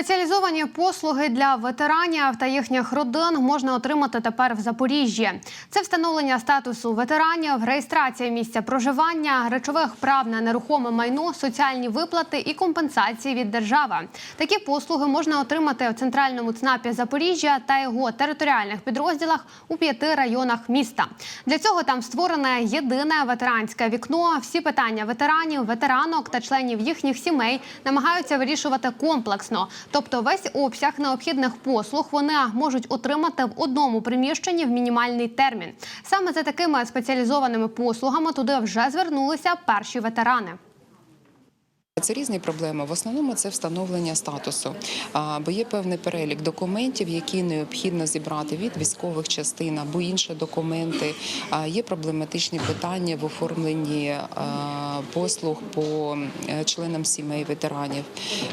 Спеціалізовані послуги для ветеранів та їхніх родин можна отримати тепер в Запоріжжі. Це встановлення статусу ветеранів, реєстрація місця проживання, речових прав на нерухоме майно, соціальні виплати і компенсації від держави. Такі послуги можна отримати в центральному ЦНАПі Запоріжжя та його територіальних підрозділах у п'яти районах міста. Для цього там створене єдине ветеранське вікно. Всі питання ветеранів, ветеранок та членів їхніх сімей намагаються вирішувати комплексно. Тобто, весь обсяг необхідних послуг вони можуть отримати в одному приміщенні в мінімальний термін. Саме за такими спеціалізованими послугами туди вже звернулися перші ветерани. Це різні проблеми. В основному це встановлення статусу, бо є певний перелік документів, які необхідно зібрати від військових частин або інші документи. Є проблематичні питання в оформленні послуг по е, членам сімей ветеранів.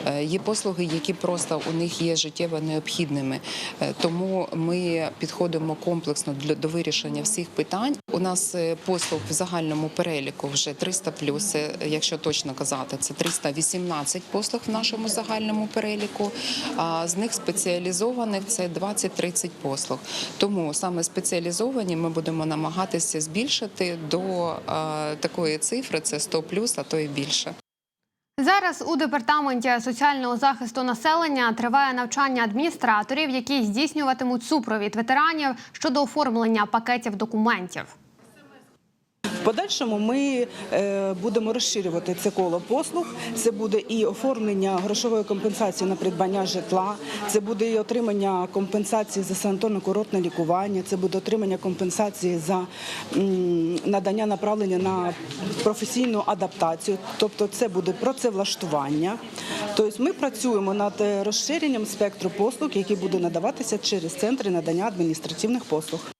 Е, Є послуги, які просто у них є життєво необхідними. Е, Тому ми підходимо комплексно до вирішення всіх питань. У нас послуг в загальному переліку вже 300 плюс, якщо точно казати, це 318 послуг в нашому загальному переліку. А з них спеціалізованих це 20-30 послуг. Тому саме спеціалізовані ми будемо намагатися збільшити до такої цифри: це 100 плюс, а то і більше. Зараз у департаменті соціального захисту населення триває навчання адміністраторів, які здійснюватимуть супровід ветеранів щодо оформлення пакетів документів. Подальшому ми е, будемо розширювати це коло послуг. Це буде і оформлення грошової компенсації на придбання житла, це буде і отримання компенсації за санаторно-курортне лікування, це буде отримання компенсації за надання направлення на професійну адаптацію. Тобто, це буде працевлаштування. Тобто, ми працюємо над розширенням спектру послуг, які буде надаватися через центри надання адміністративних послуг.